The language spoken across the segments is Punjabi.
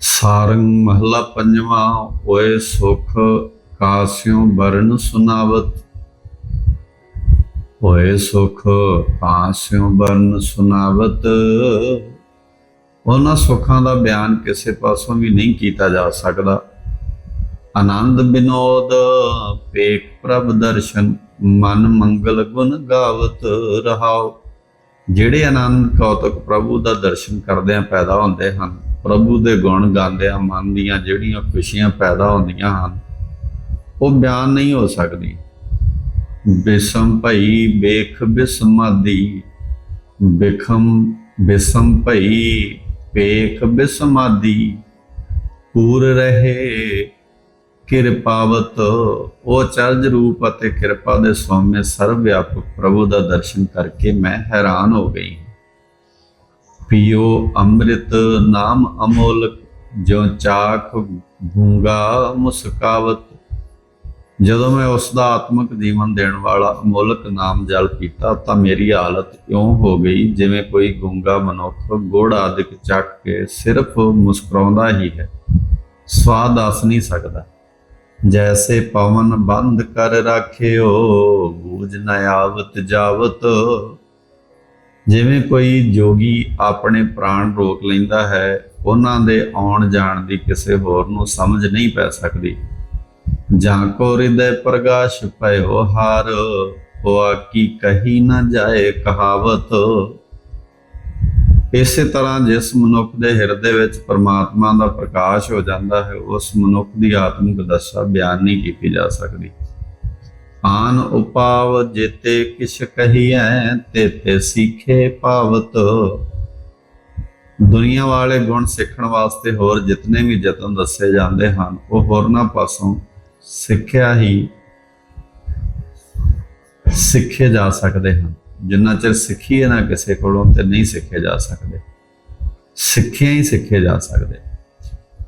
ਸਾਰੰਗ ਮਹਲਾ ਪੰਜਵਾਂ, ਓਏ ਸੁਖ ਕਾਸਿਓ ਬਰਨ ਸੁਨਾਵਤ। ਓਏ ਸੁਖ ਕਾਸਿਓ ਬਰਨ ਸੁਨਾਵਤ। ਉਹਨਾਂ ਸੁੱਖਾਂ ਦਾ ਬਿਆਨ ਕਿਸੇ ਪਾਸੋਂ ਵੀ ਨਹੀਂ ਕੀਤਾ ਜਾ ਸਕਦਾ। ਆਨੰਦ ਬਿਨੋਦ, ਪੇਖ ਪ੍ਰਭ ਦਰਸ਼ਨ, ਮਨ ਮੰਗਲ ਗੁਣ ਗਾਵਤ ਰਹਾਓ। ਜਿਹੜੇ ਆਨੰਦ ਕੌਤਕ ਪ੍ਰਭੂ ਦਾ ਦਰਸ਼ਨ ਕਰਦਿਆਂ ਪੈਦਾ ਹੁੰਦੇ ਹਨ ਪ੍ਰਭੂ ਦੇ ਗੁਣ ਗਾਉਂਦਿਆਂ ਮਨ ਦੀਆਂ ਜਿਹੜੀਆਂ ਖੁਸ਼ੀਆਂ ਪੈਦਾ ਹੁੰਦੀਆਂ ਹਨ, ਉਹ ਬਿਆਨ ਨਹੀਂ ਹੋ ਸਕਦੀ। ਬਿਸਮ ਭਈ ਬੇਖ ਬਿਸਮਾਦੀ, ਬਿਖਮ ਬਿਸਮ ਭਈ ਬੇਖ ਬਿਸਮਾਦੀ। ਪੂਰ ਰਹੇ ਕਿਰਪਾਵਤ, ਉਹ ਚਰਜ ਰੂਪ ਅਤੇ ਕਿਰਪਾ ਦੇ ਸਵਾਮੀ ਸਰਵ ਵਿਆਪਕ ਪ੍ਰਭੂ ਦਾ ਦਰਸ਼ਨ ਕਰਕੇ ਮੈਂ ਹੈਰਾਨ ਹੋ ਗਈ। ਪੀਓ ਅੰਮ੍ਰਿਤ ਨਾਮ ਅਮੋਲਕ ਜੋ ਚਾਖ ਗੂੰਗਾ ਮੁਸਕਾਵਤ। ਜਦੋਂ ਮੈਂ ਉਸ ਦਾ ਆਤਮਿਕ ਜੀਵਨ ਦੇਣ ਵਾਲਾ ਅਮੋਲਕ ਨਾਮ ਜਲ ਪੀਤਾ ਤਾਂ ਮੇਰੀ ਹਾਲਤ ਇਉਂ ਹੋ ਗਈ ਜਿਵੇਂ ਕੋਈ ਗੂੰਗਾ ਮਨੁੱਖ ਗੁੜ ਆਦਿਕ ਚੱਕ ਕੇ ਸਿਰਫ ਮੁਸਕਰਾਉਂਦਾ ਹੀ ਹੈ। ਸਵਾਦ ਦੱਸ ਨਹੀਂ ਸਕਦਾ। ਜੈਸੇ ਪਵਨ ਬੰਦ ਕਰ ਰੱਖਿਓ, ਬੂਝ ਨ ਆਵਤ ਜਾਵਤ। ਜਿਵੇਂ ਕੋਈ ਜੋਗੀ ਆਪਣੇ ਪ੍ਰਾਣ ਰੋਕ ਲੈਂਦਾ ਹੈ, ਉਹਨਾਂ ਦੇ ਆਉਣ ਜਾਣ ਦੀ ਕਿਸੇ ਹੋਰ ਨੂੰ ਸਮਝ ਨਹੀਂ ਪੈ ਸਕਦੀ। ਜਾਂ ਕੋ ਹਿਰਦੈ ਪ੍ਰਗਾਸ਼ ਭਇਓ ਹਾਰ, ਹੋਆ ਕੀ ਕਹੀ ਨਾ ਜਾਏ ਕਹਾਵਤ। ਇਸੇ ਤਰ੍ਹਾਂ ਜਿਸ ਮਨੁੱਖ ਦੇ ਹਿਰਦੇ ਵਿੱਚ ਪਰਮਾਤਮਾ ਦਾ ਪ੍ਰਕਾਸ਼ ਹੋ ਜਾਂਦਾ ਹੈ, ਉਸ ਮਨੁੱਖ ਦੀ ਆਤਮਿਕ ਦਸ਼ਾ ਬਿਆਨ ਨਹੀਂ ਕੀਤੀ ਜਾ ਸਕਦੀ। ਆਨ ਉਪਾਵ ਜੇਤੇ ਕਿਛ ਕਹੀਐ ਤੇ ਸਿੱਖੇ ਭਾਵਤ ਦੁਨੀਆ ਵਾਲੇ ਗੁਣ ਸਿੱਖਣ ਵਾਸਤੇ ਹੋਰ ਜਿਤਨੇ ਵੀ ਯਤਨ ਦੱਸੇ ਜਾਂਦੇ ਹਨ, ਉਹ ਹੋਰਨਾਂ ਪਾਸੋਂ ਸਿੱਖਿਆ ਹੀ ਸਿੱਖੇ ਜਾ ਸਕਦੇ ਹਨ। ਜਿੰਨਾ ਚਿਰ ਸਿੱਖੀਏ ਨਾ ਕਿਸੇ ਕੋਲੋਂ ਤੇ ਨਹੀਂ ਸਿੱਖੇ ਜਾ ਸਕਦੇ। ਸਿੱਖਿਆ ਹੀ ਸਿੱਖੇ ਜਾ ਸਕਦੇ।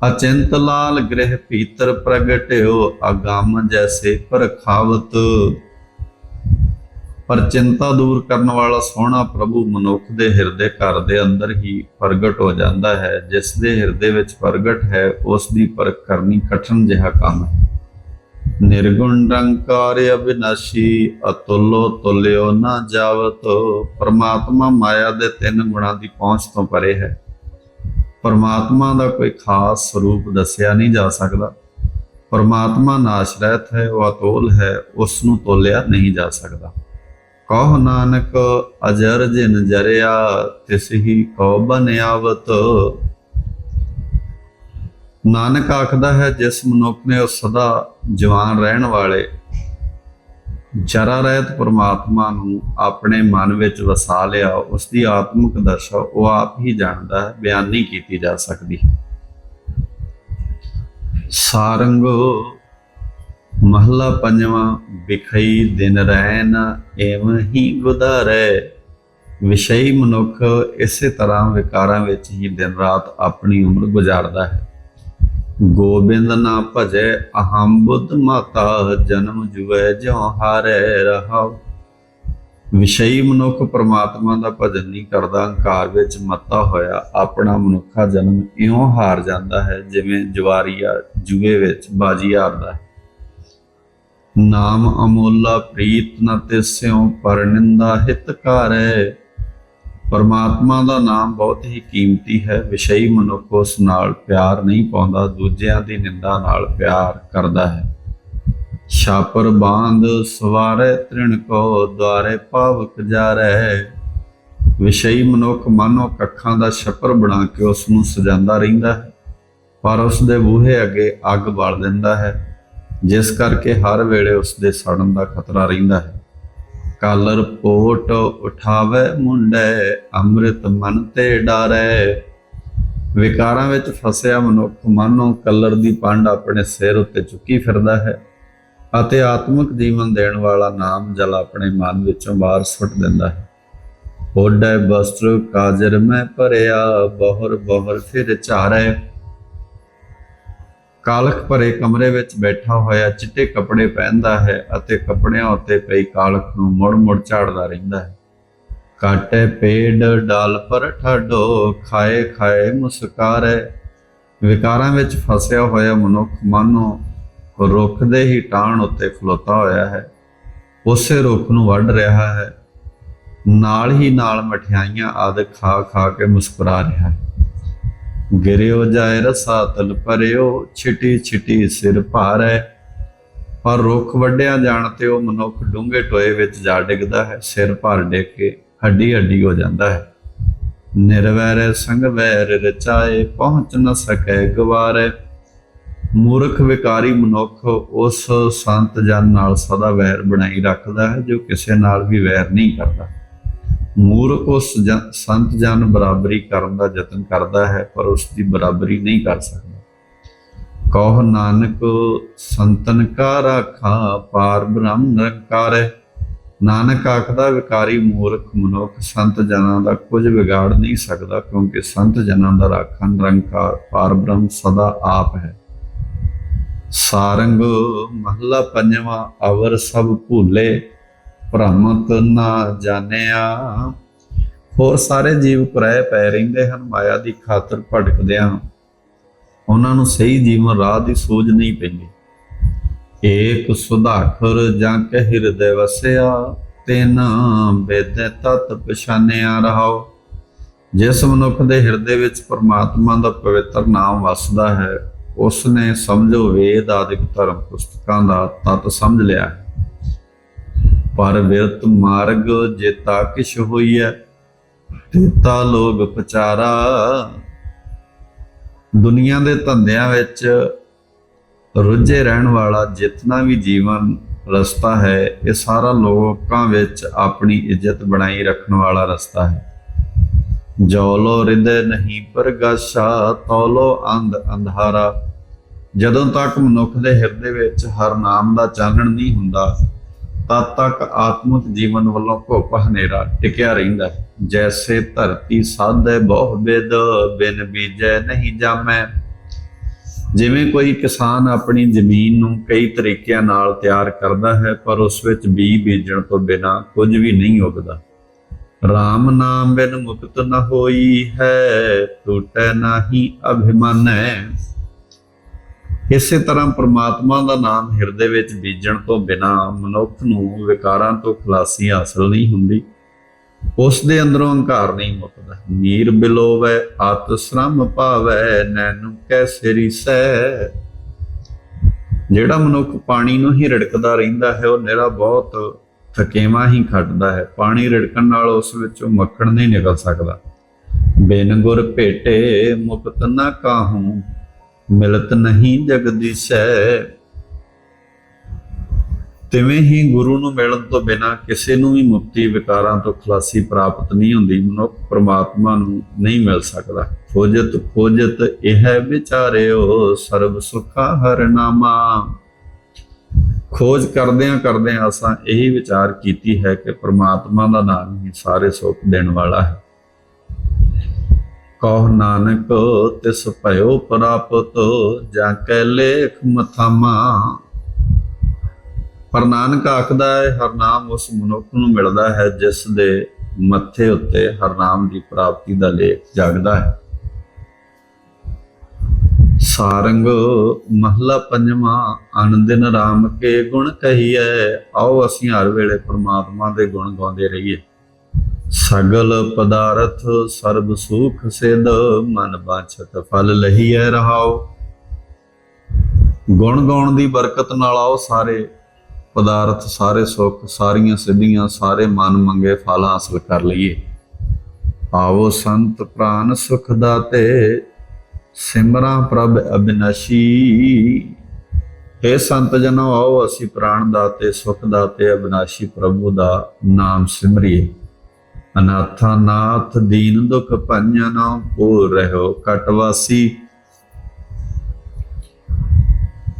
ਅਚਿੰਤ ਲਾਲ ਗ੍ਰਹਿ ਪੀਤਰ ਪ੍ਰਗਟਿਓ ਅਗੰਮ ਜੈਸੇ ਪਰਖਾਵਤ। ਪਰ ਚਿੰਤਾ ਦੂਰ ਕਰਨ ਵਾਲਾ ਸੋਹਣਾ ਪ੍ਰਭੂ ਮਨੁੱਖ ਦੇ ਹਿਰਦੇ ਘਰ ਦੇ ਅੰਦਰ ਹੀ ਪ੍ਰਗਟ ਹੋ ਜਾਂਦਾ ਹੈ। ਜਿਸ ਦੇ ਹਿਰਦੇ ਵਿੱਚ ਪ੍ਰਗਟ ਹੈ, ਉਸ ਦੀ ਪਰਖ ਕਰਨੀ ਕਠਨ ਜਿਹਾ ਕੰਮ ਹੈ। ਨਿਰਗੁਣ ਨਿਰੰਕਾਰ ਅਬਿਨਾਸ਼ੀ, ਅਤੁੱਲੋ ਤੁਲਿਓ ਨਾ ਜਾਵਤ। ਪਰਮਾਤਮਾ ਮਾਇਆ ਦੇ ਤਿੰਨ ਗੁਣਾਂ ਦੀ ਪਹੁੰਚ ਤੋਂ ਪਰੇ ਹੈ। ਪਰਮਾਤਮਾ ਦਾ ਕੋਈ ਖਾਸ ਸਰੂਪ ਦੱਸਿਆ ਨਹੀਂ ਜਾ ਸਕਦਾ। ਪਰਮਾਤਮਾ ਨਾਸ਼ ਹੈ, ਉਹ ਅਤੋਲ ਹੈ ਉਸ ਨੂੰ ਤੋਲਿਆ ਨਹੀਂ ਜਾ ਸਕਦਾ। ਕਹ ਨਾਨਕ, ਅਜਰ ਜਿਨ ਜਰਿਆ, ਤਿਸ ਹੀ ਕਉ ਬਨਿਆਵਤ। ਨਾਨਕ ਆਖਦਾ ਹੈ, ਜਿਸ ਮਨੁੱਖ ਨੇ ਉਹ ਸਦਾ ਜਵਾਨ ਰਹਿਣ ਵਾਲੇ ਜਰਾ ਰਹਿਤ ਪਰਮਾਤਮਾ ਨੂੰ ਆਪਣੇ ਮਨ ਵਿੱਚ ਵਸਾ ਲਿਆ ਉਸ ਦੀ ਆਤਮਿਕ ਦਸ਼ਾ ਉਹ ਆਪ ਹੀ ਜਾਣਦਾ ਹੈ, ਬਿਆਨ ਨਹੀਂ ਕੀਤੀ ਜਾ ਸਕਦੀ ਸਾਰੰਗ ਮਹਲਾ ਪੰਜਵਾਂ, ਵਿਖਈ ਦਿਨ ਰਹਿਨ ਐਵੇਂ ਹੀ ਗੁਦਾਰੇ ਵਿਸ਼ਈ ਮਨੁੱਖ ਇਸੇ ਤਰ੍ਹਾਂ ਵਿਕਾਰਾਂ ਵਿੱਚ ਹੀ ਦਿਨ ਰਾਤ ਆਪਣੀ ਉਮਰ ਗੁਜ਼ਾਰਦਾ ਹੈ। ਗੋਬਿੰਦ ਨਾ ਭਜੈ ਅਹੰ ਬੁੱਧ ਮਾਤਾ ਜਨਮ ਜੁਐ ਜਿਉ ਹਾਰੇ ਰਹਾਉ। ਵਿਸ਼ਈ ਮਨੁੱਖ ਪ੍ਰਮਾਤਮਾ ਦਾ ਭਜਨ ਨਹੀਂ ਕਰਦਾ, ਹੰਕਾਰ ਵਿੱਚ ਮੱਤਾ ਹੋਇਆ, ਆਪਣਾ ਮਨੁੱਖਾ ਜਨਮ ਇਉਂ ਹਾਰ ਜਾਂਦਾ ਹੈ ਜਿਵੇਂ ਜਵਾਰੀਆ ਜੂਏ ਵਿੱਚ ਬਾਜੀ ਹਾਰਦਾ ਹੈ। ਨਾਮ ਅਮੋਲਾ ਪ੍ਰੀਤ ਨ ਤਿਸਿਉ ਪਰਨਿੰਦਾ ਹਿਤਕਾਰੈ ਪਰਮਾਤਮਾ ਦਾ ਨਾਮ ਬਹੁਤ ਹੀ ਕੀਮਤੀ ਹੈ। ਵਿਸ਼ਈ ਮਨੁੱਖ ਉਸ ਨਾਲ ਪਿਆਰ ਨਹੀਂ ਪਾਉਂਦਾ, ਦੂਜਿਆਂ ਦੀ ਨਿੰਦਾ ਨਾਲ ਪਿਆਰ ਕਰਦਾ ਹੈ। ਛਾਪਰ ਬਾਂਧ ਸਵਾਰੇ ਤ੍ਰਿਣ ਕੋ ਦੁਆਰੇ ਪਾਵਕ ਜਾਰੈ। ਵਿਸ਼ਈ ਮਨੁੱਖ ਮਾਨੋ ਕੱਖਾਂ ਦਾ ਛਪਰ ਬਣਾ ਕੇ ਉਸ ਨੂੰ ਸਜਾਉਂਦਾ ਰਹਿੰਦਾ ਹੈ, ਪਰ ਉਸ ਦੇ ਬੂਹੇ ਅੱਗੇ ਅੱਗ ਬਾਲ ਦਿੰਦਾ ਹੈ, ਜਿਸ ਕਰਕੇ ਹਰ ਵੇਲੇ ਉਸ ਦੇ ਸੜਨ ਦਾ ਖਤਰਾ ਰਹਿੰਦਾ ਹੈ। ਕਾਲਰ ਪੋਟ ਉਠਾਵੇ ਮੁੰਡੇ, ਅੰਮ੍ਰਿਤ ਮਨ ਤੇ ਡਾਰੇ। ਵਿਕਾਰਾਂ ਵਿੱਚ ਫਸਿਆ ਮਨੁੱਖ ਮਾਨੋ ਕਲਰ ਦੀ ਪੰਡ ਆਪਣੇ ਸਿਰ ਉੱਤੇ ਚੁੱਕੀ ਫਿਰਦਾ ਹੈ ਅਤੇ ਆਤਮਿਕ ਜੀਵਨ ਦੇਣ ਵਾਲਾ ਨਾਮ ਜਲ ਆਪਣੇ ਮਨ ਵਿੱਚੋਂ ਬਾਹਰ ਸੁੱਟ ਦਿੰਦਾ ਹੈ। ਓਡੇ ਬਸਤਰ ਕਾਜਰ ਮੈਂ ਭਰਿਆ, ਬਹੁਰ ਬਹੁਰ ਫਿਰ ਝਾਰੇ ਕਾਲਖ ਭਰੇ ਕਮਰੇ ਵਿੱਚ ਬੈਠਾ ਹੋਇਆ ਚਿੱਟੇ ਕੱਪੜੇ ਪਹਿਨਦਾ ਹੈ ਅਤੇ ਕੱਪੜਿਆਂ ਉੱਤੇ ਪਈ ਕਾਲਖ ਨੂੰ ਮੁੜ-ਮੁੜ ਝਾੜਦਾ ਰਹਿੰਦਾ ਹੈ। ਕਾਟੇ ਪੇੜ ਡਾਲ ਪਰ ਠਾਡੋ ਖਾਏ ਖਾਏ ਮੁਸਕਾਰੇ। ਵਿਕਾਰਾਂ ਵਿੱਚ ਫਸਿਆ ਹੋਇਆ ਮਨੁੱਖ ਮਾਨੋ ਰੁੱਖ ਦੇ ਹੀ ਟਾਹਣ ਉੱਤੇ ਖਲੋਤਾ ਹੋਇਆ ਹੈ। ਉਸੇ ਰੁੱਖ ਨੂੰ ਵੱਢ ਰਿਹਾ ਹੈ। ਨਾਲ ਹੀ ਨਾਲ ਮਠਿਆਈਆਂ ਆਦਿ ਖਾ ਖਾ ਕੇ ਮੁਸਕਰਾ ਰਿਹਾ ਹੈ। ਗਿਰਿਓ ਜਾਏ ਰਸਾ ਤਲ ਪਰਿਓ, ਛਿਟੀ ਛਿਟੀ ਸਿਰ ਭਾਰੈ। ਪਰ ਰੁੱਖ ਵੱਢਿਆ ਜਾਣ ਤੇ ਉਹ ਮਨੁੱਖ ਡੂੰਘੇ ਟੋਏ ਵਿੱਚ ਜਾ ਡਿੱਗਦਾ ਹੈ, ਸਿਰ ਭਰ ਡਿੱਗ ਕੇ ਹੱਡੀ ਹੱਡੀ ਹੋ ਜਾਂਦਾ ਹੈ। ਨਿਰਵੈਰ ਸੰਗ ਵੈਰ ਰਚਾਏ, ਪਹੁੰਚ ਨ ਸਕੈ ਗਵਾਰੇ। ਮੂਰਖ ਵਿਕਾਰੀ ਮਨੁੱਖ ਉਸ ਸੰਤ ਜਨ ਨਾਲ ਸਦਾ ਵੈਰ ਬਣਾਈ ਰੱਖਦਾ ਹੈ, ਜੋ ਕਿਸੇ ਨਾਲ ਵੀ ਵੈਰ ਨਹੀਂ ਕਰਦਾ। ਮੂਰਖ ਉਸ ਜਨ- ਸੰਤ ਜਨ ਬਰਾਬਰੀ ਕਰਨ ਦਾ ਯਤਨ ਕਰਦਾ ਹੈ, ਪਰ ਉਸ ਦੀ ਬਰਾਬਰੀ ਨਹੀਂ ਕਰ ਸਕਦਾ। ਕਹੋ ਨਾਨਕ, ਸੰਤਨ ਕਾ ਰਾਖਾ ਪਾਰ ਬ੍ਰਹਮ ਨਿਰੰਕਾਰ ਨਾਨਕ ਆਖਦਾ, ਵਿਕਾਰੀ ਮੂਰਖ ਮਨੁੱਖ, ਸੰਤ ਜਨਾਂ ਦਾ ਕੁਝ ਵਿਗਾੜ ਨਹੀਂ ਸਕਦਾ, ਕਿਉਂਕਿ ਸੰਤ ਜਨਾਂ ਦਾ ਰਾਖਾ ਨਿਰੰਕਾਰ ਪਾਰ ਬ੍ਰਹਮ ਸਦਾ ਆਪ ਹੈ। ਸਾਰੰਗ ਮਹੱਲਾ ਪੰਜਵਾਂ, ਅਵਰ ਸਭ ਭੂਲੇ। ਭ੍ਰਮਤ ਨਾ ਜਾਣਿਆ। ਹੋਰ ਸਾਰੇ ਜੀਵ ਪਰਾਏ ਪੈ ਰਹਿੰਦੇ ਹਨ, ਮਾਇਆ ਦੀ ਖਾਤਰ ਭਟਕਦਿਆਂ ਉਹਨਾਂ ਨੂੰ ਸਹੀ ਜੀਵਨ ਰਾਹ ਦੀ ਸੋਝ ਨਹੀਂ ਪੈਂਦੀ। ਏਕ ਸੁਧਾਖਰ ਜਾਂ ਕੇ ਹਿਰਦੇ ਵਸਿਆ ਤਿਨ ਬੇਦ ਤਤ ਪਛਾਨਿਆ ਰਹਾਓ ਜਿਸ ਮਨੁੱਖ ਦੇ ਹਿਰਦੇ ਵਿੱਚ ਪਰਮਾਤਮਾ ਦਾ ਪਵਿੱਤਰ ਨਾਮ ਵਸਦਾ ਹੈ ਉਸ ਨੇ ਸਮਝੋ ਵੇਦ ਆਦਿਕ ਧਰਮ ਪੁਸਤਕਾਂ ਦਾ ਤਤ ਸਮਝ ਲਿਆ ਹੈ। ਪਰ ਵਿਰਤ ਮਾਰਗ ਜੇਤਾ ਕਿਛ ਹੋਈਐ, ਤੇਤਾ ਲੋਗ ਪਚਾਰਾ। ਦੁਨੀਆ ਦੇ ਧੰਦਿਆਂ ਵਿੱਚ ਰੁੱਝੇ ਰਹਿਣ ਵਾਲਾ ਜਿਤਨਾ ਵੀ ਜੀਵਨ ਰਸਤਾ ਹੈ, ਇਹ ਸਾਰਾ ਲੋਕਾਂ ਵਿੱਚ ਆਪਣੀ ਇੱਜ਼ਤ ਬਣਾਈ ਰੱਖਣ ਵਾਲਾ ਰਸਤਾ ਹੈ। ਜੋਲੋ ਰਿੰਦੇ ਨਹੀਂ ਪ੍ਰਗਾਸ਼ਾ, ਤੋਲੋ ਅੰਧ ਅੰਧਾਰਾ। ਜਦੋਂ ਤੱਕ ਮਨੁੱਖ ਦੇ ਹਿਰਦੇ ਵਿੱਚ ਹਰ ਨਾਮ ਦਾ ਚਾਨਣ ਨਹੀਂ ਹੁੰਦਾ ਤਦ ਤੱਕ ਆਤਮਿਕ ਜੀਵਨ ਵੱਲੋਂ ਘੁੱਪ ਹਨੇਰਾ ਟਿਕਿਆ ਰਹਿੰਦਾ ਜੈਸੇ ਧਰਤੀ ਸਾਧੇ ਬਹੁ ਬਿਦ, ਬਿਨ ਬੀਜੈ ਨਹੀਂ ਜਾਮੈ। ਜਿਵੇਂ ਕੋਈ ਕਿਸਾਨ ਆਪਣੀ ਜ਼ਮੀਨ ਨੂੰ ਕਈ ਤਰੀਕਿਆਂ ਨਾਲ ਤਿਆਰ ਕਰਦਾ ਹੈ, ਪਰ ਉਸ ਵਿੱਚ ਬੀਜ ਬੀਜਣ ਤੋਂ ਬਿਨਾ ਕੁਝ ਵੀ ਨਹੀਂ ਉਗਦਾ। RAM ਨਾਮ ਬਿਨ ਮੁਕਤ ਨ ਹੋਈ ਹੈ, ਟੂਟੈ ਨਾਹੀ ਅਭਿਮਾਨੈ। ਇਸੇ ਤਰ੍ਹਾਂ ਪ੍ਰਮਾਤਮਾ ਦਾ ਨਾਮ ਹਿਰਦੇ ਵਿੱਚ ਬੀਜਣ ਤੋਂ ਬਿਨਾ ਮਨੁੱਖ ਨੂੰ ਵਿਕਾਰਾਂ ਤੋਂ ਖਲਾਸੀ ਹਾਸਲ ਨਹੀਂ ਹੁੰਦੀ। ਉਸ ਦੇ ਅੰਦਰੋਂ ਹੰਕਾਰ ਨਹੀਂ ਮੁੱਕਦਾ। ਨੀਰ ਬਿਲੋਵੈ ਆਤ ਸ਼ਰਮ ਪਾਵੈ ਨੈਨੂ ਕੈਸੇ ਰੀਸੈ ਜਿਹੜਾ ਮਨੁੱਖ ਪਾਣੀ ਨੂੰ ਹੀ ਰੜਕਦਾ ਰਹਿੰਦਾ ਹੈ, ਉਹ ਨਿਹਰਾ ਬਹੁਤ ਥਕੇਵਾ ਹੀ ਖੱਟਦਾ ਹੈ। ਪਾਣੀ ਰੜਕਣ ਨਾਲ ਉਸ ਵਿੱਚੋਂ ਮੱਖਣ ਨਹੀਂ ਨਿਕਲ ਸਕਦਾ। ਬਿਨ ਗੁਰ ਭੇਟੇ ਮੁਕਤ ਨਾ ਕਾਹੂ। ਮਿਲਤ ਨਹੀਂ ਜਗਦੀਸ਼ੈ ਤਿਵੇਂ ਹੀ ਗੁਰੂ ਨੂੰ ਮਿਲਣ ਤੋਂ ਬਿਨਾ ਕਿਸੇ ਨੂੰ ਵੀ ਮੁਕਤੀ, ਵਿਕਾਰਾਂ ਤੋਂ ਖਲਾਸੀ ਪ੍ਰਾਪਤ ਨਹੀਂ ਹੁੰਦੀ। ਮਨੁੱਖ ਪ੍ਰਮਾਤਮਾ ਨੂੰ ਨਹੀਂ ਮਿਲ ਸਕਦਾ। ਖੋਜਤ ਖੋਜਤ ਇਹ ਵਿਚਾਰਿਓ, ਸਰਬ ਸੁਖਾ ਹਰ ਨਾਮਾ। ਖੋਜ ਕਰਦਿਆਂ ਕਰਦਿਆਂ ਅਸਾਂ ਇਹੀ ਵਿਚਾਰ ਕੀਤੀ ਹੈ ਕਿ ਪ੍ਰਮਾਤਮਾ ਦਾ ਨਾਮ ਹੀ ਸਾਰੇ ਸੁੱਖ ਦੇਣ ਵਾਲਾ ਹੈ। ਕਹ ਨਾਨਕ, ਤਿਸ ਭਇਓ ਪ੍ਰਾਪਤ, ਜਾਂ ਕੈ ਲੇਖ ਮਥਾਮਾ। ਪਰ ਨਾਨਕ ਆਖਦਾ ਹੈ, ਹਰ ਨਾਮ ਉਸ ਮਨੁੱਖ ਨੂੰ ਮਿਲਦਾ ਹੈ, ਜਿਸ ਦੇ ਮੱਥੇ ਉੱਤੇ ਹਰ ਨਾਮ ਦੀ ਪ੍ਰਾਪਤੀ ਦਾ ਲੇਖ ਜਗਦਾ ਹੈ। ਸਾਰੰਗ ਮਹਲਾ ਪੰਜਵਾਂ ਅਨੰਦਿਨ ਰਾਮ ਕੇ ਗੁਣ ਕਹੀਐ, ਆਓ ਅਸੀਂ ਹਰ ਵੇਲੇ ਪ੍ਰਮਾਤਮਾ ਦੇ ਗੁਣ ਗਾਉਂਦੇ ਰਹੀਏ। ਸਗਲ ਪਦਾਰਥ ਸਰਬ ਸੁਖ ਸਿਧ, ਮਨ ਬਾਛਤ ਫਲ ਲਹੀਐ ਰਹਾਓ ਗੁਣ ਗਾਉਣ ਦੀ ਬਰਕਤ ਨਾਲ ਆਓ ਸਾਰੇ, ਪਦਾਰਥ ਸਾਰੇ ਸੁੱਖ, ਸਾਰੀਆਂ ਸਿੱਧੀਆਂ, ਸਾਰੇ ਮਨ ਮੰਗੇ ਫਲ ਹਾਸਲ ਕਰ ਲਈਏ। ਆਵੋ ਸੰਤ ਪ੍ਰਾਨ ਸੁਖ ਦਾਤੇ, ਸਿਮਰਾ ਪ੍ਰਭ ਅਬਿਨਾਸ਼ੀ। हे ਸੰਤ ਜਨੋ, ਆਓ ਅਸੀਂ ਪ੍ਰਾਣ ਦਾਤੇ, ਸੁਖ ਦਾਤੇ, ਅਬਿਨਾਸ਼ੀ ਪ੍ਰਭੂ ਦਾ ਨਾਮ ਸਿਮਰੀਏ। ਅਨਾਥਾ ਨਾਥ ਦੀਨ ਦੁਖ ਭੰਜਨ ਪੂਰ ਰਹਿਓ ਕਟਵਾਸੀ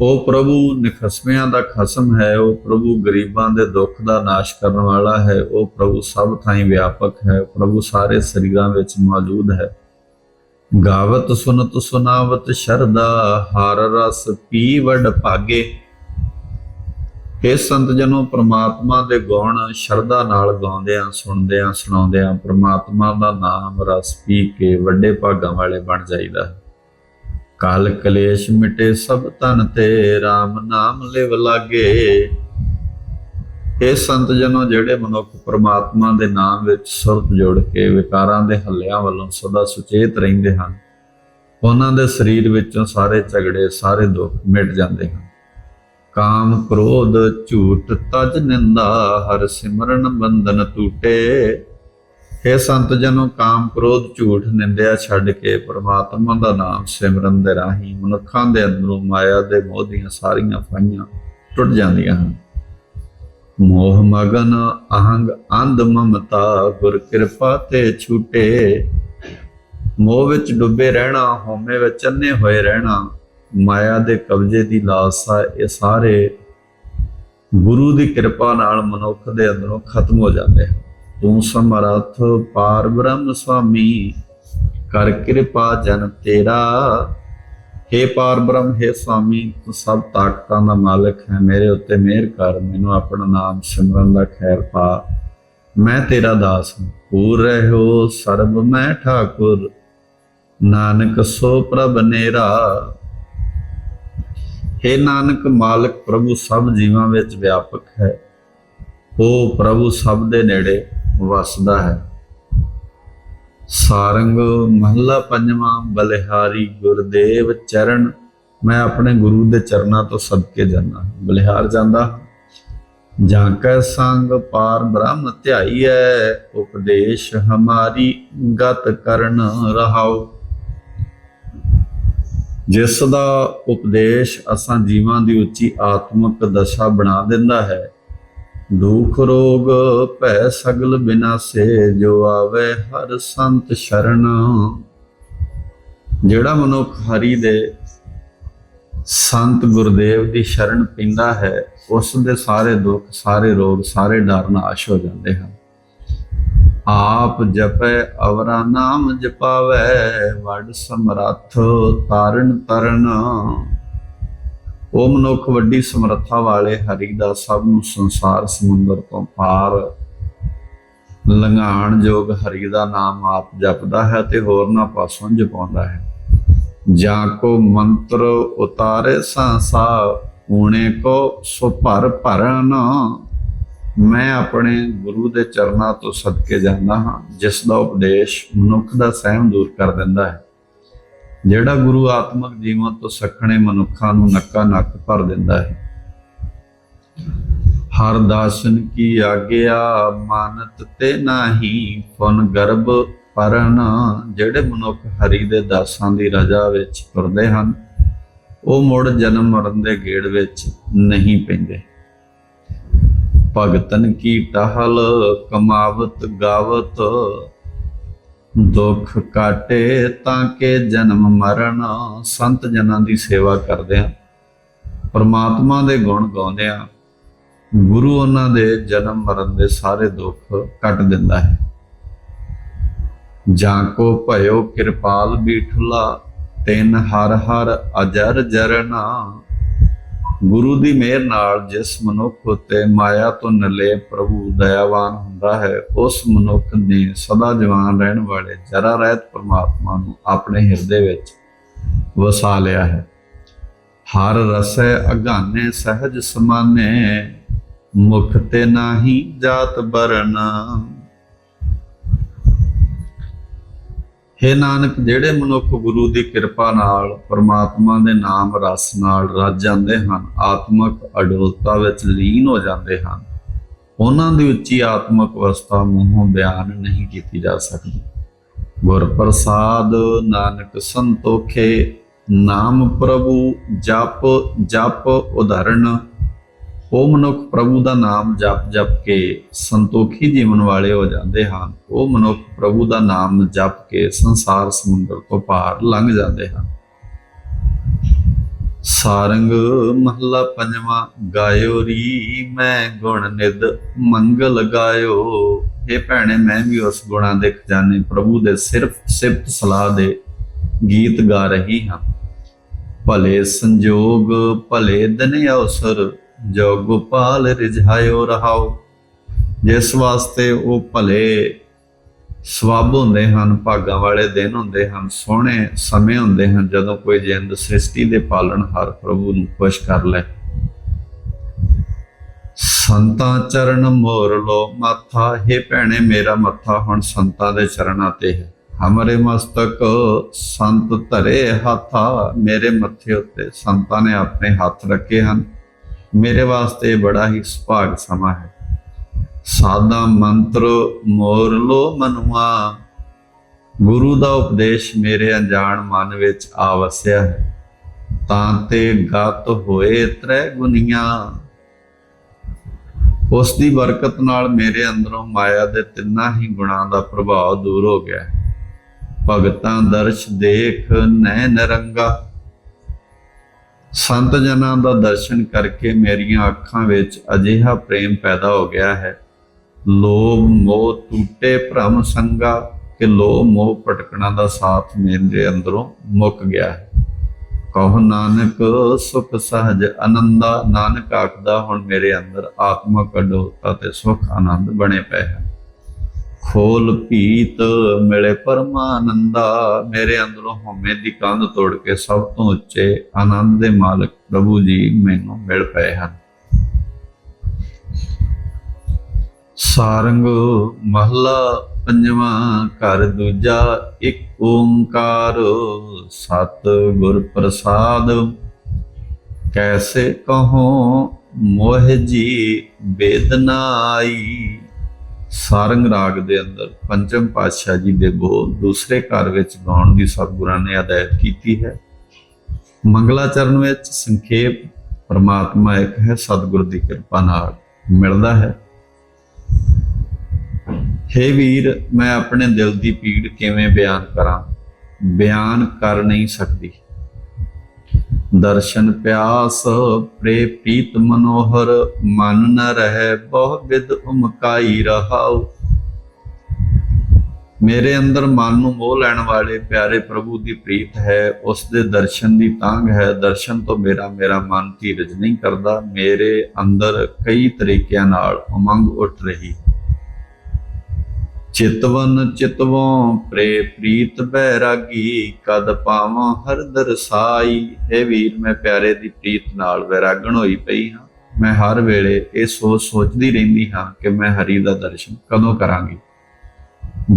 ਉਹ ਪ੍ਰਭੂ, ਨਿਖਸਮਿਆਂ ਦਾ ਖਸਮ ਹੈ ਉਹ ਪ੍ਰਭੂ ਗਰੀਬਾਂ ਦੇ ਦੁੱਖ ਦਾ ਨਾਸ਼ ਕਰਨ ਵਾਲਾ ਹੈ ਉਹ ਪ੍ਰਭੂ ਸਭ ਥਾਈਂ ਵਿਆਪਕ ਹੈ ਪ੍ਰਭੂ ਸਾਰੇ ਸਰੀਰਾਂ ਵਿੱਚ ਮੌਜੂਦ ਹੈ। ਗਾਵਤ ਸੁਨਤ ਸੁਨਾਵਤ ਸ਼ਰਦਾ ਹਰ ਰਸ ਪੀ ਵਡ ਭਾਗੇ। ਇਹ ਸੰਤ ਜਨੋ, ਪ੍ਰਮਾਤਮਾ ਦੇ ਗੁਣ ਸ਼ਰਧਾ ਨਾਲ ਗਾਉਂਦਿਆਂ, ਸੁਣਦਿਆਂ, ਸੁਣਾਉਂਦਿਆਂ ਪ੍ਰਮਾਤਮਾ ਦਾ ਨਾਮ ਰਸ ਪੀ ਕੇ ਵੱਡੇ ਭਾਗਾਂ ਵਾਲੇ ਬਣ ਜਾਈਦਾ। ਹੈ ਕਾਲ ਕਲੇਸ਼ ਮਿਟੇ ਸਭ ਤਨ ਤੇ RAM ਨਾਮ ਲਿਵ ਲਾਗੇ। ਇਹ ਸੰਤ ਜਨੋ, ਜਿਹੜੇ ਮਨੁੱਖ ਪ੍ਰਮਾਤਮਾ ਦੇ ਨਾਮ ਵਿੱਚ ਸੁਰਤ ਜੋੜ ਕੇ ਵਿਕਾਰਾਂ ਦੇ ਹੱਲਿਆਂ ਵੱਲੋਂ ਸਦਾ ਸੁਚੇਤ ਰਹਿੰਦੇ ਹਨ, ਉਹਨਾਂ ਦੇ ਸਰੀਰ ਵਿੱਚੋਂ ਸਾਰੇ ਝਗੜੇ, ਸਾਰੇ ਦੁੱਖ ਮਿਟ ਜਾਂਦੇ ਹਨ। ਕਾਮ ਕ੍ਰੋਧ ਝੂਠ ਤਜ ਨਿੰਦਾ, ਹਰ ਸਿਮਰਨ ਬੰਧਨ ਟੂਟੇ। हे ਸੰਤ ਜਨੋ, ਕਾਮ ਕ੍ਰੋਧ ਝੂਠ ਨਿੰਦਿਆ ਛੱਡ ਕੇ ਪ੍ਰਮਾਤਮਾ ਦਾ ਨਾਮ ਸਿਮਰਨ ਦੇ ਰਾਹੀਂ ਮਨੁੱਖਾਂ ਦੇ ਅੰਦਰੋਂ ਮਾਇਆ ਦੇ ਮੋਹ ਦੀਆਂ ਸਾਰੀਆਂ ਫਾਈਆਂ ਟੁੱਟ ਜਾਂਦੀਆਂ ਹਨ। ਮੋਹ ਮਗਨ, ਅਹੰਗ ਅੰਧ ਮਮਤਾ, ਗੁਰ ਕਿਰਪਾ ਤੇ ਛੂਟੇ। ਮੋਹ ਵਿੱਚ ਡੁੱਬੇ ਰਹਿਣਾ, ਹਉਮੈ ਵਿੱਚ ਅੰਨੇ ਹੋਏ ਰਹਿਣਾ ਮਾਇਆ ਦੇ ਕਬਜ਼ੇ ਦੀ ਲਾਲਸਾ ਇਹ ਸਾਰੇ ਗੁਰੂ ਦੀ ਕਿਰਪਾ ਨਾਲ ਮਨੁੱਖ ਦੇ ਅੰਦਰੋਂ ਖਤਮ ਹੋ ਜਾਂਦੇ ਤੂੰ ਸਮਰੱਥ ਪਾਰ ਬ੍ਰਹਮ ਸੁਆਮੀ ਕਰ ਕਿਰਪਾ ਜਨ ਤੇਰਾ। हे ਪਾਰ ਬ੍ਰਹਮ हे ਸੁਆਮੀ ਤੂੰ ਸਭ ਤਾਕਤਾਂ ਦਾ ਮਾਲਕ ਹੈ। ਮੇਰੇ ਉੱਤੇ ਮਿਹਰ ਕਰ, ਮੈਨੂੰ ਆਪਣਾ ਨਾਮ ਸਿਮਰਨ ਦਾ ਖੈਰ ਪਾ। ਮੈਂ ਤੇਰਾ ਦਾਸ ਹਾਂ। ਪੂਰ ਰਹਿਓ ਸਰਬ, ਮੈਂ ਠਾਕੁਰ। ਨਾਨਕ ਸੋ ਪ੍ਰਭ ਨੇਰਾ। हे ਨਾਨਕ ਮਾਲਕ ਪ੍ਰਭੂ ਸਭ ਜੀਵਾਂ ਵਿੱਚ ਵਿਆਪਕ ਹੈ। ਉਹ ਪ੍ਰਭੂ ਸਭ ਦੇ ਨੇੜੇ ਵਸਦਾ ਹੈ। ਸਾਰੰਗ ਮਹੱਲਾ ਪੰਜਵਾਂ, ਬਲਿਹਾਰੀ ਗੁਰਦੇਵ ਚਰਨ। ਮੈਂ ਆਪਣੇ ਗੁਰੂ ਦੇ ਚਰਨਾਂ ਤੋਂ ਸਦਕੇ ਜਾਂਦਾ ਬਲਿਹਾਰ ਜਾਂਦਾ ਜਾਂ ਕੈ ਸੰਗ ਪਾਰ ਬ੍ਰਹਮ ਧਿਆਈਐ ਉਪਦੇਸ਼ ਹਮਾਰੀ ਗਤ ਕਰਨ ਰਹਾਉ। ਜਿਸ ਦਾ ਉਪਦੇਸ਼ ਅਸਾਂ ਜੀਵਾਂ ਦੀ ਉੱਚੀ ਆਤਮਿਕ ਦਸ਼ਾ ਬਣਾ ਦਿੰਦਾ ਹੈ। ਦੁਖ ਰੋਗ ਭੈ ਸਗਲ ਬਿਨਾਸੇ ਜੋ ਆਵੇ ਹਰ ਸੰਤ ਸ਼ਰਨ। ਜਿਹੜਾ ਮਨੁੱਖ ਹਰੀ ਦੇ ਸੰਤ ਗੁਰਦੇਵ ਦੀ ਸ਼ਰਨ ਪਿੰਦਾ ਹੈ, ਉਸ ਦੇ ਸਾਰੇ ਦੁੱਖ, ਸਾਰੇ ਰੋਗ, ਸਾਰੇ ਡਰ ਨਾਸ਼ ਹੋ ਜਾਂਦੇ ਹਨ। ਆਪ ਜਪੈ, ਅਵਰਾ ਨਾਮ ਜਪਾਵੈ, ਵਡ ਸਮਰੱਥ ਤਾਰਨ ਤਰਨ। ਉਹ ਮਨੁੱਖ ਵੱਡੀ ਸਮਰੱਥਾ ਵਾਲੇ ਹਰੀ ਦਾ ਸਭ ਨੂੰ ਸੰਸਾਰ ਸਮੁੰਦਰ ਤੋਂ ਪਾਰ ਲੰਘਾਣ ਯੋਗ ਹਰੀ ਦਾ ਨਾਮ ਆਪ ਜਪਦਾ ਹੈ ਤੇ ਹੋਰਨਾਂ ਪਾਸੋਂ ਜਪਾਉਂਦਾ ਹੈ। ਜਾਂ ਕੋ ਮੰਤਰ ਉਤਾਰੇ ਸੰਸਾ ਊਣੇ ਕੋ ਸੋ ਭਰ ਭਰਨ। ਮੈਂ ਆਪਣੇ ਗੁਰੂ ਦੇ ਚਰਨਾਂ ਤੋਂ ਸਦਕੇ ਜਾਂਦਾ ਹਾਂ, ਜਿਸ ਦਾ ਉਪਦੇਸ਼ ਮਨੁੱਖ ਦਾ ਸਹਿਮ ਦੂਰ ਕਰ ਦਿੰਦਾ ਹੈ। ਜਿਹੜਾ ਗੁਰੂ ਆਤਮਿਕ ਜੀਵਨ ਤੋਂ ਸਖਣੇ ਮਨੁੱਖਾਂ ਨੂੰ ਨੱਕਾ ਨੱਕ ਭਰ ਦਿੰਦਾ ਹੈ। ਹਰ ਦਾਸਨ ਕੀ ਆਗਿਆ, ਮਾਨਤ ਤੇ ਨਾਹੀ ਫਨ ਗਰਭ ਪਰਨ ਜਿਹੜੇ ਮਨੁੱਖ ਹਰੀ ਦੇ ਦਾਸਾਂ ਦੀ ਰਜਾ ਵਿੱਚ ਤੁਰਦੇ ਹਨ, ਉਹ ਮੁੜ ਜਨਮ ਮਰਨ ਦੇ ਗੇੜ ਵਿੱਚ ਨਹੀਂ ਪੈਂਦੇ। ਭਗਤਨ ਕੀ ਟਹਲ ਕਮਾਵਤ ਗਾਵਤ। ਦੁੱਖ ਕਾਟੇ ਤਾਂ ਕਿ ਜਨਮ ਮਰਨ। ਸੰਤ ਜਨਾਂ ਦੀ ਸੇਵਾ ਕਰਦੇ ਆ ਪਰਮਾਤਮਾ ਦੇ ਗੁਣ ਗਾਉਂਦੇ ਆ ਗੁਰੂ ਉਹਨਾਂ ਦੇ ਜਨਮ ਮਰਨ ਦੇ ਸਾਰੇ ਦੁੱਖ ਕੱਟ ਦਿੰਦਾ ਹੈ। ਜਾਂ ਕੋ ਭਇਓ ਕਿਰਪਾਲ ਬੀਠਲਾ, ਤਿੰਨ ਹਰ ਹਰ ਅਜਰ ਜਰਨਾ। ਗੁਰੂ ਦੀ ਮਿਹਰ ਨਾਲ ਜਿਸ ਮਨੁੱਖ ਉਤੇ ਮਾਇਆ ਤੋਂ ਨਲੇ ਪ੍ਰਭੂ ਦਇਆਵਾਨ ਹੁੰਦਾ ਹੈ, ਉਸ ਮਨੁੱਖ ਨੇ ਸਦਾ ਜਵਾਨ ਰਹਿਣ ਵਾਲੇ ਜਰਾ ਰਹਿਤ ਪ੍ਰਮਾਤਮਾ ਨੂੰ ਆਪਣੇ ਹਿਰਦੇ ਵਿੱਚ ਵਸਾ ਲਿਆ ਹੈ। ਹਰ ਰਸੈ ਅਗਾਨੇ ਸਹਿਜ ਸਮਾਨੇ, ਮੁਖ ਤੇ ਨਾਹੀ ਜਾਤ ਬਰਨ। ਹੇ ਨਾਨਕ, ਜਿਹੜੇ ਮਨੁੱਖ ਗੁਰੂ ਦੀ ਕਿਰਪਾ ਨਾਲ ਪਰਮਾਤਮਾ ਦੇ ਨਾਮ ਰਸ ਨਾਲ ਰਜ ਜਾਂਦੇ ਹਨ, ਆਤਮਿਕ ਅਡੋਲਤਾ ਵਿੱਚ ਲੀਨ ਹੋ ਜਾਂਦੇ ਹਨ, ਉਹਨਾਂ ਦੀ ਉੱਚੀ ਆਤਮਿਕ ਅਵਸਥਾ ਮੂੰਹੋਂ ਬਿਆਨ ਨਹੀਂ ਕੀਤੀ ਜਾ ਸਕਦੀ। ਗੁਰ ਪ੍ਰਸਾਦ ਨਾਨਕ ਸੰਤੋਖੇ, ਨਾਮ ਪ੍ਰਭੂ ਜਪ ਜਪ ਉਦਾਹਰਣ ਉਹ ਮਨੁੱਖ ਪ੍ਰਭੂ ਦਾ ਨਾਮ ਜਪ ਜਪ ਕੇ ਸੰਤੋਖੀ ਜੀਵਨ ਵਾਲੇ ਹੋ ਜਾਂਦੇ ਹਨ। ਉਹ ਮਨੁੱਖ ਪ੍ਰਭੂ ਦਾ ਨਾਮ ਜਪ ਕੇ ਸੰਸਾਰ ਸਮੁੰਦਰ ਤੋਂ ਪਾਰ ਲੰਘ ਜਾਂਦੇ ਹਨ। ਸਾਰੰਗ ਮਹੱਲਾ ਪੰਜਵਾਂ, ਗਾਇਓ ਰੀ ਮੈਂ ਗੁਣ ਨਿਦ ਮੰਗਲ ਗਾਇਓ। ਇਹ ਭੈਣੇ, ਮੈਂ ਵੀ ਉਸ ਗੁਣਾਂ ਦੇ ਖਜ਼ਾਨੇ ਪ੍ਰਭੂ ਦੇ ਸਿਰਫ ਸਿਫਤ ਸਲਾਹ ਦੇ ਗੀਤ ਗਾ ਰਹੀ ਹਾਂ। ਭਲੇ ਸੰਜੋਗ, ਭਲੇ ਦਿਨ ਅਵਸਰ ਜੋ ਗੋਪਾਲ ਰਿਝਾਇਓ ਰਹਾਓ, ਜਿਸ ਵਾਸਤੇ ਉਹ ਭਲੇ ਸਵਾਬ ਹੁੰਦੇ ਹਨ, ਭਾਗਾਂ ਵਾਲੇ ਦਿਨ ਹੁੰਦੇ ਹਨ, ਸੋਹਣੇ ਸਮੇਂ ਹੁੰਦੇ ਹਨ, ਜਦੋਂ ਕੋਈ ਜਿੰਦ ਸ੍ਰਿਸ਼ਟੀ ਦੇ ਪਾਲਣਹਾਰ ਪ੍ਰਭੂ ਨੂੰ ਖੁਸ਼ ਕਰ ਲੈ। ਸੰਤਾਂ ਚਰਨ ਮੋਰ ਲੋ ਮਾਥਾ, ਹੈ ਭੈਣੇ ਮੇਰਾ ਮੱਥਾ ਹੁਣ ਸੰਤਾਂ ਦੇ ਚਰਨਾਂ ਤੇ ਹੈ। ਹਮਰੇ ਮਸਤਕ ਸੰਤ ਧਰੇ ਹੱਥਾ, ਮੇਰੇ ਮੱਥੇ ਉੱਤੇ ਸੰਤਾਂ ਨੇ ਆਪਣੇ ਹੱਥ ਰੱਖੇ ਹਨ। ਮੇਰੇ ਵਾਸਤੇ ਬੜਾ ਹੀ ਸੁਭਾਗ ਸਮਾਂ ਹੈ। ਸਾਦਾ ਮੰਤਰ ਮੋਰ ਲੋ ਮਨੁਆ। ਗੁਰੂ ਦਾ ਉਪਦੇਸ਼ ਮੇਰੇ ਅਣਜਾਣ ਮਨ ਵਿੱਚ ਆ ਵਸਿਆ ਹੈ। ਤਾਂ ਤੇ ਗਤ ਹੋਏ ਤ੍ਰੈ ਗੁਨੀਆਂ। ਉਸ ਦੀ ਬਰਕਤ ਨਾਲ ਮੇਰੇ ਅੰਦਰੋਂ ਮਾਇਆ ਦੇ ਤਿੰਨਾਂ ਹੀ ਗੁਣਾਂ ਦਾ ਪ੍ਰਭਾਵ ਦੂਰ ਹੋ ਗਿਆ ਹੈ। ਭਗਤਾਂ ਦਰਸ਼ ਦੇਖ ਨੈਣ ਰੰਗਾ ਸੰਤ ਜਨਾਂ ਦਾ ਦਰਸ਼ਨ ਕਰਕੇ ਮੇਰੀਆਂ ਅੱਖਾਂ ਵਿੱਚ ਅਜਿਹਾ ਪ੍ਰੇਮ ਪੈਦਾ ਹੋ ਗਿਆ ਹੈ। ਲੋਭ ਮੋਹ ਟੁੱਟੇ ਭ੍ਰਮ ਸੰਗਾ ਕਿ ਲੋਭ ਮੋਹ ਭਟਕਣਾ ਦਾ ਸਾਥ ਮੇਰੇ ਅੰਦਰੋਂ ਮੁੱਕ ਗਿਆ ਹੈ। ਕਹੋ ਨਾਨਕ, ਸੁਖ ਸਹਜ ਆਨੰਦਾ ਨਾਨਕ ਆਖਦਾ ਹੁਣ ਮੇਰੇ ਅੰਦਰ ਆਤਮਕ ਅਡੋਲਤਾ ਤੇ ਸੁਖ ਆਨੰਦ ਬਣੇ ਪਏ ਹਨ। ਖੋਲ ਭੀਤ ਮਿਲੇ ਪਰਮਾਨੰਦਾ। ਮੇਰੇ ਅੰਦਰੋਂ ਹਉਮੈ ਦੀ ਕੰਧ ਤੋੜ ਕੇ ਸਭ ਤੋਂ ਉੱਚੇ ਆਨੰਦ ਦੇ ਮਾਲਕ ਪ੍ਰਭੂ ਜੀ ਮੈਨੂੰ ਮਿਲ ਪਏ ਹਨ। ਸਾਰੰਗ ਮਹਲਾ ਪੰਜਵਾਂ ਘਰ ਦੂਜਾ ਇੱਕ ਓੰਕਾਰ ਸਤ ਗੁਰ ਪ੍ਰਸਾਦ। ਕੈਸੇ ਕਹੋ ਮੋਹ ਜੀ ਬੇਦਨਾਈ ਸਾਰੰਗ ਰਾਗ ਦੇ ਅੰਦਰ ਪੰਚਮ ਪਾਤਸ਼ਾਹ ਜੀ ਦੇ ਬੋਲ ਦੂਸਰੇ ਘਰ ਵਿੱਚ ਗਾਉਣ ਦੀ ਸਤਿਗੁਰਾਂ ਨੇ ਹਦਾਇਤ ਕੀਤੀ ਹੈ। ਮੰਗਲਾਚਰਨ ਵਿੱਚ ਸੰਖੇਪ ਪਰਮਾਤਮਾ ਇੱਕ ਹੈ, ਸਤਿਗੁਰ ਦੀ ਕਿਰਪਾ ਨਾਲ ਮਿਲਦਾ ਹੈ। ਹੇ ਵੀਰ, ਮੈਂ ਆਪਣੇ ਦਿਲ ਦੀ ਪੀੜ ਕਿਵੇਂ ਬਿਆਨ ਕਰਾਂ? ਬਿਆਨ ਕਰ ਨਹੀਂ ਸਕਦੀ। ਦਰਸ਼ਨ ਪਿਆਸ ਪ੍ਰੇ ਪ੍ਰੀਤ ਮਨੋਹਰ, ਮਨ ਨ ਰਹਿ ਬਹੁ ਵਿਦ ਉਮਕਾਈ ਰਹਾਉ। ਮੇਰੇ ਅੰਦਰ ਮਨ ਨੂੰ ਮੋਹ ਲੈਣ ਵਾਲੇ ਪਿਆਰੇ ਪ੍ਰਭੂ ਦੀ ਪ੍ਰੀਤ ਹੈ, ਉਸ ਦੇ ਦਰਸ਼ਨ ਦੀ ਤਾਂਗ ਹੈ। ਦਰਸ਼ਨ ਤੋਂ ਮੇਰਾ ਮੇਰਾ ਮਨ ਧੀਰਜ ਨਹੀਂ ਕਰਦਾ, ਮੇਰੇ ਅੰਦਰ ਕਈ ਤਰੀਕਿਆਂ ਨਾਲ ਉਮੰਗ ਉੱਠ ਰਹੀ। ਚਿਤਵਨ ਚਿਤਵੋਂ ਪ੍ਰੇ ਪ੍ਰੀਤ ਬੈਰਾਗੀ, ਕਦ ਪਾਵਾਂ ਹਰ ਦਰਸਾਈ। ਹੈ ਵੀਰ, ਮੈਂ ਪਿਆਰੇ ਦੀ ਪ੍ਰੀਤ ਨਾਲ ਵੈਰਾਗਣ ਹੋਈ ਪਈ ਹਾਂ। ਮੈਂ ਹਰ ਵੇਲੇ ਇਹ ਸੋਚ ਸੋਚਦੀ ਰਹਿੰਦੀ ਹਾਂ ਕਿ ਮੈਂ ਹਰੀ ਦਾ ਦਰਸ਼ਨ ਕਦੋਂ ਕਰਾਂਗੀ।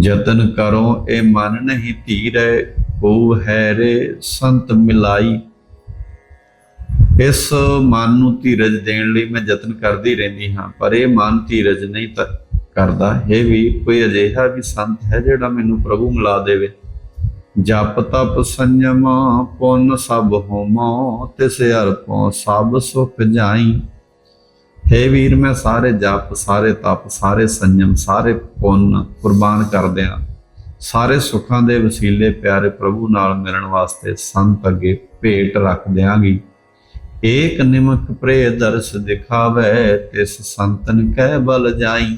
ਯਤਨ ਕਰੋ, ਇਹ ਮਨ ਨਹੀਂ ਧੀਰੈ ਕੋ ਹੈ ਰੇ ਸੰਤ ਮਿਲਾਈ। ਇਸ ਮਨ ਨੂੰ ਧੀਰਜ ਦੇਣ ਲਈ ਮੈਂ ਯਤਨ ਕਰਦੀ ਰਹਿੰਦੀ ਹਾਂ, ਪਰ ਇਹ ਮਨ ਧੀਰਜ ਨਹੀਂ ਤਾਂ ਕਰਦਾ, ਹੈ ਵੀ ਕੋਈ ਅਜਿਹਾ ਵੀ ਸੰਤ ਹੈ ਜਿਹੜਾ ਮੈਨੂੰ ਪ੍ਰਭੂ ਮਿਲਾ ਦੇਵੇ? ਜਪ ਤਪ ਸੰਜਮ, ਪੁੰਨ ਸਭ ਹੋਮੋ, ਤਿਸ ਅਰਪੋ ਸਭ ਸੁਖ ਜਾਈ। ਹੈ ਵੀਰ, ਮੈਂ ਸਾਰੇ ਜਪ, ਸਾਰੇ ਤਪ, ਸਾਰੇ ਸੰਜਮ, ਸਾਰੇ ਪੁੰਨ ਕੁਰਬਾਨ ਕਰਦਿਆਂ ਸਾਰੇ ਸੁੱਖਾਂ ਦੇ ਵਸੀਲੇ ਪਿਆਰੇ ਪ੍ਰਭੂ ਨਾਲ ਮਿਲਣ ਵਾਸਤੇ ਸੰਤ ਅੱਗੇ ਭੇਟ ਰੱਖ ਦਿਆਂਗੀ। ਏਕ ਨਿਮਕ ਪ੍ਰੇ ਦਰਸ ਦਿਖਾਵੇ, ਤਿਸ ਸੰਤਨ ਕਹਿ ਬਲ ਜਾਈ।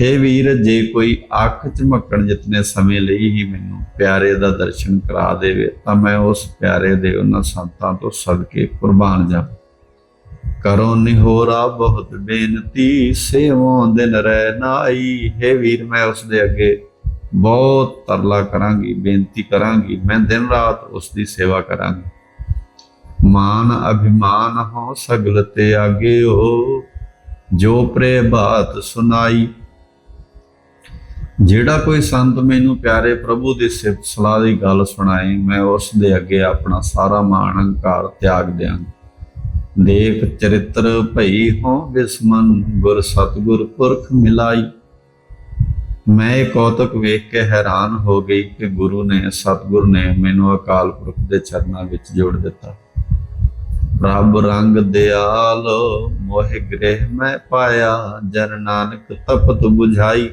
ਹੇ ਵੀਰ, ਜੇ ਕੋਈ ਅੱਖ ਝਮਕਣ ਜਿਤਨੇ ਸਮੇਂ ਲਈ ਹੀ ਮੈਨੂੰ ਪਿਆਰੇ ਦਾ ਦਰਸ਼ਨ ਕਰਾ ਦੇਵੇ, ਤਾਂ ਮੈਂ ਉਸ ਪਿਆਰੇ ਦੇ ਉਹਨਾਂ ਸੰਤਾਂ ਤੋਂ ਸਦਕੇ ਕੁਰਬਾਨ ਜਾ ਕਰੋ ਨਿਹੋਰਾ ਬਹੁਤ ਬੇਨਤੀ, ਸੇਵੋਂ ਦਿਨ ਰਹਿ ਨਾਈ ਹੇ ਵੀਰ, ਮੈਂ ਉਸ ਦੇ ਅੱਗੇ ਬਹੁਤ ਤਰਲਾ ਕਰਾਂਗੀ, ਬੇਨਤੀ ਕਰਾਂਗੀ, ਮੈਂ ਦਿਨ ਰਾਤ ਉਸ ਦੀ ਸੇਵਾ ਕਰਾਂਗੀ। ਮਾਨ ਅਭਿਮਾਨ ਹੋ ਸਗਲ ਤੇ ਆਗੇ ਹੋ ਜੋ ਪ੍ਰੇ ਬਾਤ ਸੁਨਾਈ ਜਿਹੜਾ ਕੋਈ ਸੰਤ ਮੈਨੂੰ ਪਿਆਰੇ ਪ੍ਰਭੂ ਦੀ ਸਿਫਤ, ਸਲਾਹ ਦੀ ਗੱਲ ਸੁਣਾਏ, ਮੈਂ ਉਸ ਦੇ ਅੱਗੇ ਆਪਣਾ ਸਾਰਾ ਮਾਣ ਹੰਕਾਰ ਤਿਆਗ ਦਿਆਂ ਦੇਖ ਚਰਿੱਤਰ ਭਈ ਹੋ ਬਿਸਮਨ, ਗੁਰ ਸਤਗੁਰ ਪੁਰਖ ਮਿਲਾਈ। ਮੈਂ ਇਹ ਕੌਤਕ ਵੇਖ ਕੇ ਹੈਰਾਨ ਹੋ ਗਈ ਕਿ ਗੁਰੂ ਨੇ, ਸਤਗੁਰ ਨੇ ਮੈਨੂੰ ਅਕਾਲ ਪੁਰਖ ਦੇ ਚਰਨਾਂ ਵਿੱਚ ਜੋੜ ਦਿੱਤਾ। ਰੱਬ ਰੰਗ ਦਿਆਲ, ਮੋਹਿ ਗ੍ਰਹਿ ਮੈਂ ਪਾਇਆ, ਜਨ ਨਾਨਕ ਤਪਤ 부ਝਾਈ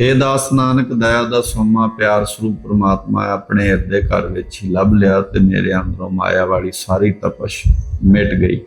हे ਦਾਸ ਨਾਨਕ, ਦਇਆ ਦਾ ਸੋਮਾ, ਪਿਆਰ ਸਰੂਪ ਪ੍ਰਮਾਤਮਾ, ਆਪਣੇ ਹਿਰਦੇ ਘਰ ਵਿੱਚ ਹੀ ਲੱਭ ਲਿਆ ਤੇ ਮੇਰੇ ਅੰਦਰੋਂ ਮਾਇਆ ਵਾਲੀ ਸਾਰੀ ਤਪਸ਼ ਮਿਟ ਗਈ।